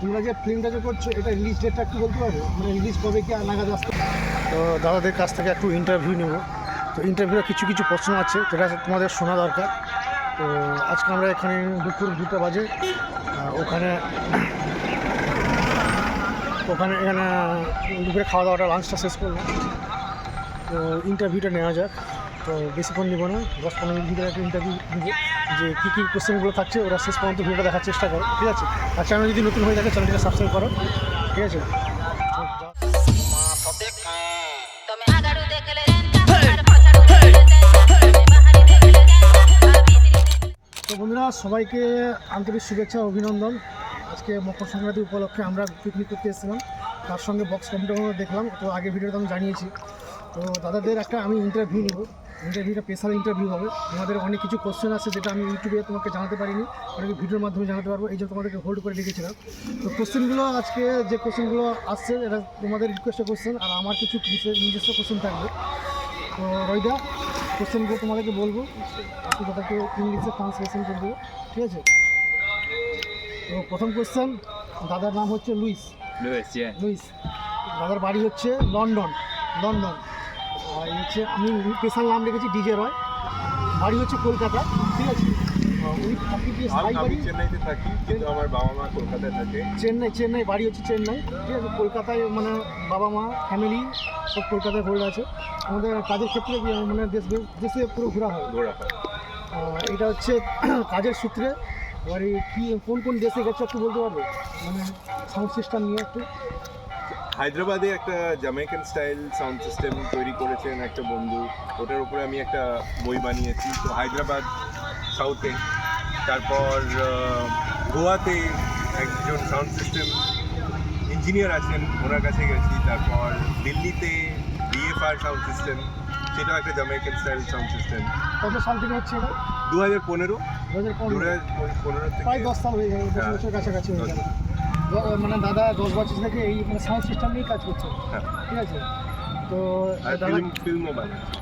তোমরা যে ফিল্মটা যে করছ, এটা রিলিজ ডেটটা একটু বলতে পারবে? মানে রিলিজ কবে কি নাগাদ আসতে তো দাদাদের কাছ থেকে একটু ইন্টারভিউ নেব। তো ইন্টারভিউয়ে কিছু কিছু প্রশ্ন আছে, যেটা তোমাদের শোনা দরকার। তো আজকে আমরা এখানে দুপুর দুটো বাজে। ওখানে ওখানে এখানে দুপুরে খাওয়া দাওয়াটা লাঞ্চটা শেষ করলাম। তো ইন্টারভিউটা নেওয়া যাক। তো বেশিক্ষণ নিব না, দশ পনেরো মিনিট ভিতরে একটা ইন্টারভিউ নিব। যে কী কী কোশ্চেনগুলো থাকছে, ওরা শেষ পর্যন্ত ভিডিওটা দেখার চেষ্টা করো, ঠিক আছে? আর চ্যানেল যদি নতুন হয়ে থাকে চ্যানেলটা সাবস্ক্রাইব করো, ঠিক আছে? তো বন্ধুরা, সবাইকে আন্তরিক শুভেচ্ছা, অভিনন্দন। আজকে মকর সংক্রান্তি উপলক্ষে আমরা পিকনিক করতে এসেছিলাম। তার সঙ্গে বক্স কম্পিউটারও দেখলাম, তো আগে ভিডিওটা আমি জানিয়েছি। তো দাদাদের একটা আমি ইন্টারভিউ নেব। ইন্টারভিউটা স্পেশাল ইন্টারভিউ হবে। তোমাদের অনেক কিছু কোশ্চেন আছে যেটা আমি ইউটিউবে তোমাকে জানাতে পারিনি অনেক ভিডিওর মাধ্যমে জানাতে পারব এই জন্য তোমাদেরকে হোল্ড করে রেখেছিলাম। তো কোশ্চেনগুলো আজকে যে কোশ্চেনগুলো আসছে এটা তোমাদের রিকোয়েস্টের কোশ্চেন আর আমার কিছু নিজস্ব কোশ্চেন থাকবে। তো রয়দা কোশ্চেনগুলো তোমাদেরকে বলব। তাদেরকে ইংলিশে ট্রান্সলেশন করে দেবো ঠিক আছে? তো প্রথম কোশ্চেন দাদার নাম হচ্ছে লুইস। লুইস লুইস দাদার বাড়ি হচ্ছে লন্ডন লন্ডন। হচ্ছে আমি স্পেশাল নাম রেখেছি ডিজে রয়। বাড়ি হচ্ছে কলকাতা ঠিক আছে? থাকি কি স্থায়ী আমি বাড়ি। চেন্নাইতে থাকি কিন্তু আমার বাবা মা কলকাতায় থাকে। চেন্নাই চেন্নাই বাড়ি হচ্ছে চেন্নাই ঠিক আছে? কলকাতায় মানে বাবা মা ফ্যামিলি সব কলকাতায় পড়ে আছে। আমাদের কাজের ক্ষেত্রে মানে দেশ দেশে পুরো ঘোরা হয়। ঘোরা হয়। এটা হচ্ছে কাজের সূত্রে। এবারে কি কোন কোন দেশে গেছে একটু বলতে পারবে? মানে সাউন্ড সিস্টেম নিয়ে একটু। হায়দ্রাবাদে একটা জামাইকান স্টাইল সাউন্ড সিস্টেম তৈরি করেছেন একটা বন্ধু। ওটার উপরে আমি একটা বই বানিয়েছি। তো হায়দ্রাবাদ সাউথে তারপর গোয়াতে একজন সাউন্ড সিস্টেম ইঞ্জিনিয়ার আছেন। ওনার কাছে গেছি। তারপর দিল্লিতে ডিএফআর সাউন্ড সিস্টেম সেটাও একটা জামাইকান স্টাইল সাউন্ড সিস্টেম কত সাল থেকে হচ্ছে দু হাজার পনেরো। দু হাজার দু পনেরো হাজার পনেরো প্রায় থেকে দশ সাল হয়ে গেল। দশ হ্যাঁ। বছর কাছাকাছি হয়ে গেল। মানে দাদা দশ বছর থেকে এই মানে সাউন্ড সিস্টেম নিয়েই কাজ করছে। হ্যাঁ। ঠিক আছে? তো দাদা ফিল্ম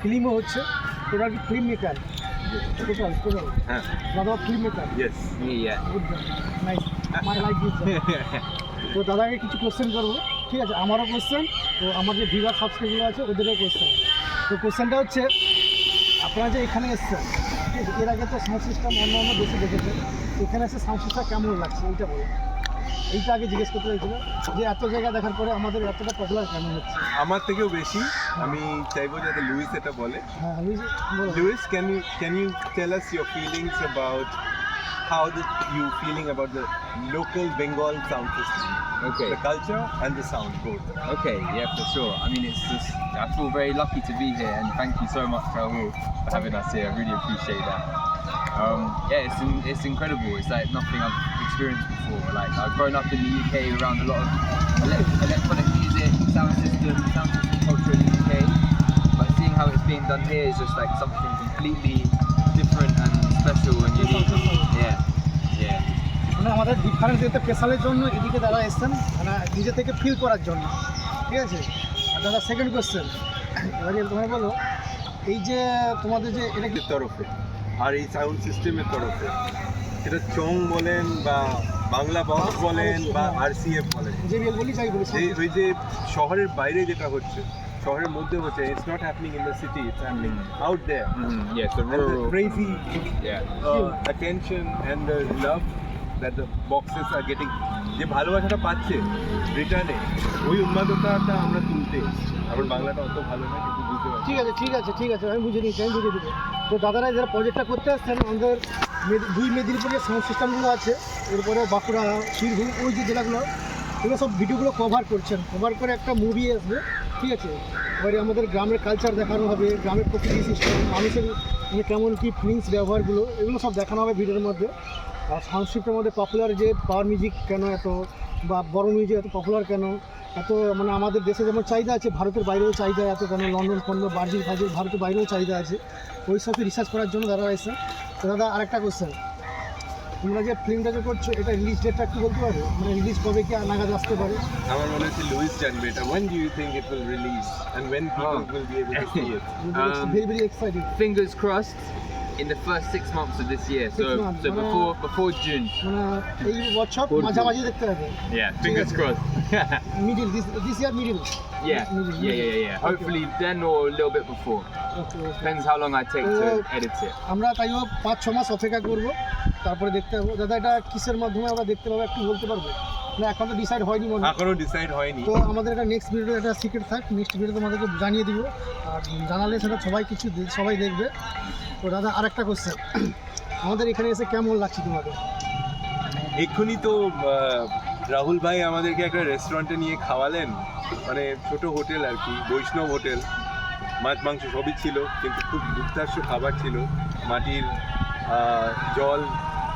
ফিল্মও হচ্ছে। তোরা কি ফিল্ম মেকার টোটাল হ্যাঁ। দাদা film maker nice my like তো দাদাকে কিছু কোশ্চেন করব। ঠিক আছে? আমারও কোশ্চেন তো আমার যে ভিভার সাবস্ক্রাইবার আছে ওদেরও কোশ্চেন তো কোশ্চেনটা হচ্ছে আপনারা যে এখানে এসছেন ঠিক আছে? এর আগে তো সাউন্ড সিস্টেম অন্য অন্য দেশে দেখেছেন। এখানে এসে সাউন্ড সিস্টেম কেমন লাগছে? এইটা বলো এইটা আগে জিজ্ঞেস করতে চাইছিল যে এত জায়গা দেখার পরে আমাদের এতটা পপুলার কেন হচ্ছে আমার থেকেও বেশি আমি চাইবো যাতে লুইস এটা বলে হ্যাঁ আমি যে- বলো Louis can you can you tell us your feelings about how the, you feeling about the local Bengal sound system, Okay. the culture and the sound both. Okay, yeah, for sure. I mean, it's just, I feel very lucky to be here, and thank you so much, Rahul, for having us here. I really appreciate that. Um, yeah, it's, in, it's incredible. It's like nothing I've experienced before. Like, I've grown up in the UK around a lot of ele- electronic music, sound system, sound system culture in the UK. But seeing how it's being done here is just like something completely different and special and unique. Yeah, yeah. মানে আমাদের difference এতে স্পেশালের জন্য এদিকে দাদা এসছেন মানে নিজে থেকে ফিল করার জন্য ঠিক আছে আর দাদা সেকেন্ড কোয়েশ্চেন এবারে তোমায় বলো এই যে তোমাদের যে এটা কি এর তরফে আর এই সাউন্ড সিস্টেমের তরফে সেটা চং বলেন বা বাংলা বক্স বলেন বা আরসিএফ বলেন। ওই যে শহরের বাইরে যেটা হচ্ছে শহরের মধ্যে হচ্ছে it's not happening in the city it's happening out there yes the crazy attention the the love that the boxes are the যে ভালোবাসাটা পাচ্ছে রিটার্নে, ওই উন্মাদতাটা আমরা তুলতে। আমার বাংলাটা অত ভালো না বুঝতে ঠিক আছে ঠিক আছে ঠিক আছে, আমি বুঝে নিচ্ছি আমি বুঝে দেবো তো দাদারা যারা প্রজেক্টটা করতে আসছেন আমাদের মেদি- দুই মেদিনীপুরের সাউন্ড সিস্টেমগুলো আছে, এরপরে বাঁকুড়া, বীরভূম, ওই যে জেলাগুলো, এগুলো সব ভিডিওগুলো কভার করছেন। কভার করে একটা মুভি আসবে, ঠিক আছে? এবারে আমাদের গ্রামের কালচার দেখানো হবে, গ্রামের প্রকৃতি সিস্টেম মানুষের মানে কেমন কী ফিলিংস ব্যবহারগুলো, এগুলো সব দেখানো হবে ভিডিওর মধ্যে। আর সাউন্ড মধ্যে পপুলার যে পাওয়ার মিউজিক কেন এত বা বড় মিউজিক এত পপুলার কেন? এত মানে আমাদের দেশে যেমন চাহিদা আছে ভারতের বাইরেও চাহিদা এত কেন? লন্ডন ফন্ডন বার্জিল ফার্জিল ভারতের বাইরেও চাহিদা আছে। ওই সব রিসার্চ করার জন্য দাদা এসে তো দাদা আরেকটা কোশ্চেন তোমরা যে ফিল্মটা যে করছ এটা রিলিজ ডেটটা একটু বলতে পারবে মানে রিলিজ কবে কি আর নাগাদ আসতে পারে? আমার মনে হচ্ছে লুইস জানবে এটা when do you think it will release? And when people will be able to see it? Um, very very excited Fingers crossed. in the first six months of this year. Six So, months, so মানে- before before June. মানে এই বছর Good. মাঝামাঝি দেখতে হবে Yeah, fingers আছে। crossed. Middle this this year middle yeah, yeah, yeah, yeah, yeah. Hopefully then or a little bit before. Okay Depends how long I take to Uh, edit it. আমরা তাইও পাঁচ ছ মাস অপেক্ষা করবো তারপরে দেখতে পাবো দাদা এটা কিসের মাধ্যমে আমরা দেখতে পাবো একটু বলতে পারবো না এখন তো ডিসাইড হয়নি মনে। এখনও ডিসাইড হয়নি। তো আমাদের এটা নেক্সট ভিডিও একটা সিক্রেট থাক নেক্সট ভিডিও তোমাদেরকে জানিয়ে দিব। আর জানালে সেটা সবাই কিছু সবাই দেখবে। তো দাদা আরেকটা কোশ্চেন আমাদের এখানে এসে কেমন লাগছে তোমাদের? এক্ষুনি তো রাহুল ভাই আমাদেরকে একটা রেস্টুরেন্টে নিয়ে খাওয়ালেন। মানে ছোট হোটেল আর কি বৈষ্ণব হোটেল। মাছ মাংস সবই ছিল কিন্তু খুব দুর্দার্শ খাবার ছিল। মাটির জল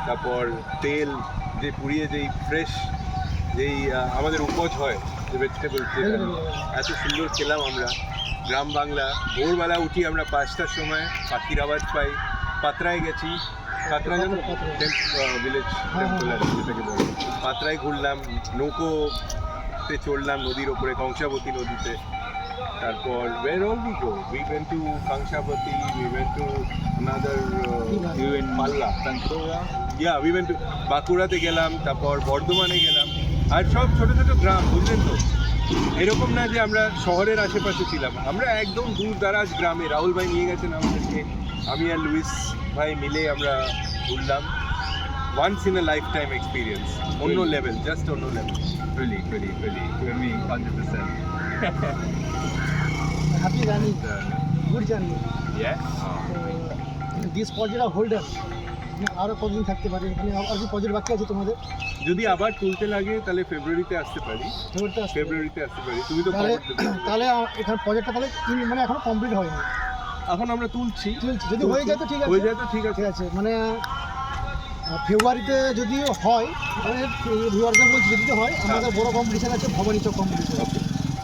তারপর তেল যে পুড়িয়ে যেই ফ্রেশ যেই আমাদের উপজ হয় যে ভেজিটেবল এত সুন্দর খেলাম আমরা। গ্রাম বাংলা ভোরবেলা উঠি আমরা পাঁচটার সময় পাখির আওয়াজ পাই পাত্রায় গেছি। পাত্রা যেন ভিলেজ টেম্পল। যেটাকে বলে। পাত্রায় ঘুরলাম নৌকোতে চড়লাম নদীর ওপরে কংসাবতী নদীতে। তারপর where all we go we went to Kangsabati we went to another পাল্লা। Bankura? Yeah we went to বাঁকুড়াতে গেলাম তারপর বর্ধমানে গেলাম। আর সব ছোট ছোট গ্রাম বুঝলেন তো? এরকম না যে আমরা শহরের আশেপাশে ছিলাম। আমরা একদম দূর দারাজ গ্রামে। রাহুল ভাই নিয়ে গেছেন আমাদেরকে। আমি আর লুইস ভাই মিলে আমরা ঘুরলাম। Once in a lifetime experience অন্য লেভেল জাস্ট অন্য level Fully, fully, fully. For me, 100%. Happy journey So, good journey yeah? This পজেটা holder আরও কতদিন থাকতে পারে এখানে আর কি পজেট বাকি আছে তোমাদের? যদি আবার তুলতে লাগে তাহলে ফেব্রুয়ারিতে আসতে পারি। ফেব্রুয়ারিতে আসতে পারে। ফেব্রুয়ারিতে তুমি তো তাহলে এখানে প্রজেক্টটা তাহলে মানে এখনও কমপ্লিট হয়নি। এখন আমরা তুলছি। যদি হয়ে যায় তো ঠিক আছে। হয়ে যায় তো ঠিক আছে। আছে। মানে ফেব্রুয়ারিতে যদি হয় তাহলে ভিউয়ারদের বলছি যদি তো হয়। আমাদের বড় কম্পিটিশন আছে ভবানী চক কম্পিটিশন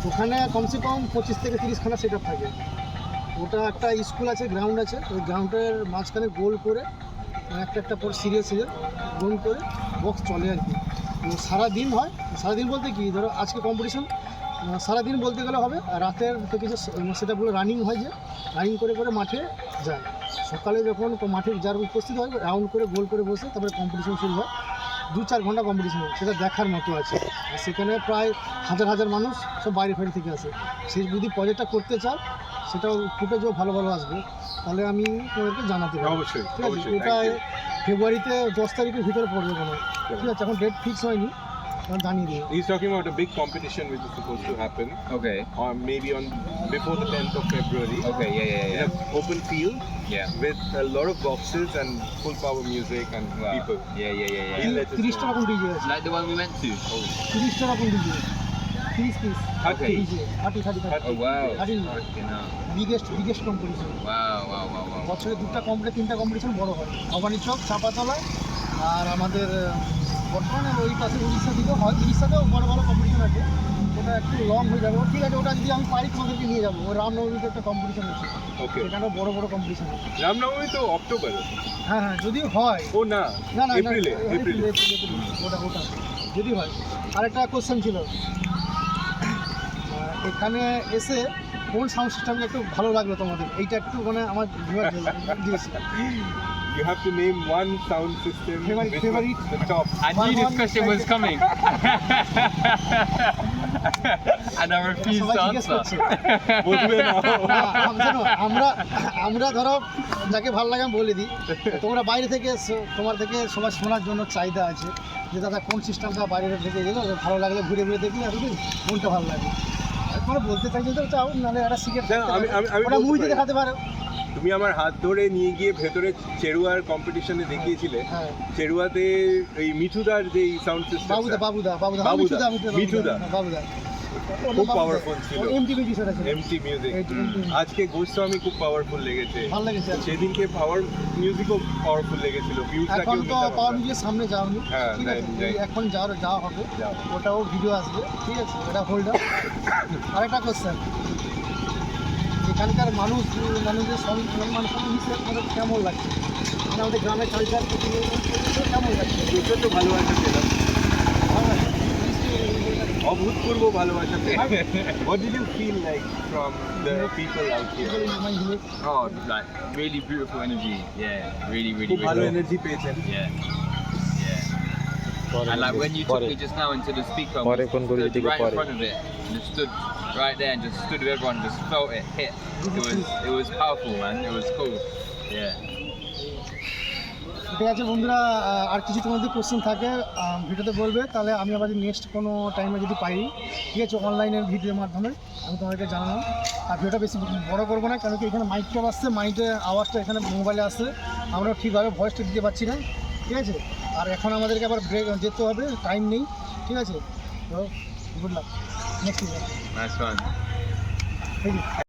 ওখানে কমসে কম পঁচিশ থেকে তিরিশখানা সেট আপ থাকে। ওটা একটা স্কুল আছে গ্রাউন্ড আছে। ওই গ্রাউন্ডের মাঝখানে গোল করে একটা একটা পর সিরিয়াল সিরিয়াল গোল করে বক্স চলে আর কি। সারাদিন হয়। সারাদিন বলতে কি, ধরো আজকে কম্পিটিশন সারাদিন বলতে গেলে হবে রাতের থেকে যে সেটা পুরো রানিং হয় যে রানিং করে করে মাঠে যায়। সকালে যখন মাঠে যার উপস্থিত হয় রাউন্ড করে গোল করে বসে তারপরে কম্পিটিশন শুরু হয়। দু চার ঘণ্টা কম্পিটিশন হয় সেটা দেখার মতো আছে। আর সেখানে প্রায় হাজার হাজার মানুষ সব বাইরে ফাইরে থেকে আসে। সে যদি প্রজেক্টটা করতে চাও সেটাও ফুটেজও ভালো ভালো আসবে তাহলে আমি তোমাদেরকে জানাতে পারি। অবশ্যই ঠিক আছে? অবশ্যই ওটা ফেব্রুয়ারিতে দশ তারিখের ভিতরে পড়বে মনে হয়। ঠিক আছে এখন ডেট ফিক্স হয়নি জানিয়ে দিই। He's talking about a big competition which is supposed to happen, okay. or maybe on before the 10th of February, Okay, yeah, yeah, yeah. in an open field Yeah. with a lot of boxes and full power music and Wow. people. Yeah, yeah, yeah, yeah. তিরিশটা know. রকম Like the one we went to? Oh, তিরিশ piece Okay. Thirty thirty thirty oh wow. Thirty. Biggest biggest competition Wow, wow, wow, wow. বছরে দুটা competition তিনটা competition বড় হয় ভবানী চক চাপাতলা আর আমাদের বর্তমানে ওই পাশে উড়িষ্যা দিকেও হয় উড়িষ্যাতেও বড় বড় কম্পিটিশন আছে ওটা একটু লং হয়ে যাবে। ঠিক আছে ওটা যদি আমি পারি তোমাদেরকে নিয়ে যাব। ওই রামনবমীতে একটা কম্পিটিশন আছে। Okay. সেখানেও বড় বড় কম্পিটিশন আছে। রামনবমী তো অক্টোবর। হ্যাঁ হ্যাঁ যদি হয়। ও না না না এপ্রিলে এপ্রিলে ওটা ওটা যদি হয়। আরেকটা কোশ্চেন ছিল। এখানে এসে কোন সাউন্ড সিস্টেমটা একটু ভালো লাগল তোমাদের? এইটা একটু মানে আমার You have to name one sound system Favorite- favorite- the top. I knew this question was coming. and I refused সবাই to answer. বলবে না। আমরা আমরা ধরো যাকে ভালো লাগে আমি বলে দিই। তোমরা বাইরে থেকে তোমার থেকে সবাই শোনার জন্য চাহিদা আছে যে দাদা কোন সিস্টেমটা বাইরে থেকে এলো? ভালো লাগলে ঘুরে ঘুরে দেখি আর কি কোনটা ভালো লাগে। তোমরা বলতে চাইছো তো চাও নাহলে একটা সিগারেট আমি- আমি- আমি মুভিতে দেখাতে পারো। তুমি আমার হাত ধরে নিয়ে গিয়ে ভেতরে চেরুয়ার কম্পিটিশনে দেখিয়েছিলে। হ্যাঁ। চেরুয়াতে এই মিঠুদার যে সাউন্ড সিস্টেম বাবুদা বাবুদা বাবুদা। মিঠুদা। হ্যাঁ, বাবুদা। খুব পাওয়ারফুল ছিল। এমটি মিউজিক এই- এই- আজকে গোস্বামী খুব পাওয়ারফুল লেগেছে। ভালো লেগেছে। সেদিনকে পাওয়ার মিউজিকও পাওয়ারফুল লেগেছিল। ভিউজটাকেও এখন তো পাওয়ার আমরা। মিউজিকের সামনে যাওনি। হ্যাঁ, ঠিক আছে এখন যাওয়ার যাওয়া হবে। যাও। ওটাও ভিডিও আসবে। ঠিক আছে এটা হোল্ড আপ আরেকটা কোশ্চেন এখানকার মানুষ মানুষের সব মানুষের মিশে আপনাদের কেমন লাগছে মানে আমাদের গ্রামের কালচার কেমন লাগছে প্রচণ্ড ভালোবাসা পেলাম ভালো লাগছে? অবশ্যই অভূতপূর্ব ভালোবাসা পেয়ে What did you feel like from the people out here? Oh, like really beautiful energy. Yeah, really, really, খুব ভালো really. এনার্জি পেয়েছেন Yeah, yeah. And like when you took me just now into the speaker, and পরে we phone করে stood দিকে right in পরে। front of it, and just stood right there and just stood with everyone, just felt it hit. It was, it was powerful, man. It was cool. Yeah. ঠিক আছে বন্ধুরা আর কিছু তোমাদের question থাকে ভিডিওতে বলবে তাহলে আমি আবার নেক্সট কোনো টাইমে যদি পাই ঠিক আছে অনলাইনের ভিডিওর মাধ্যমে আমি তোমাদেরকে জানালাম আর ভিডিওটা বেশি বড় করব না কারণ কি এখানে মাইকটা আসছে মাইকের আওয়াজটা এখানে মোবাইলে আসছে আমরা ঠিকভাবে ভয়েসটা দিতে পারছি না ঠিক আছে আর এখন আমাদেরকে আবার ব্রেক যেতে হবে টাইম নেই ঠিক আছে তো good luck next Nice one. Thank you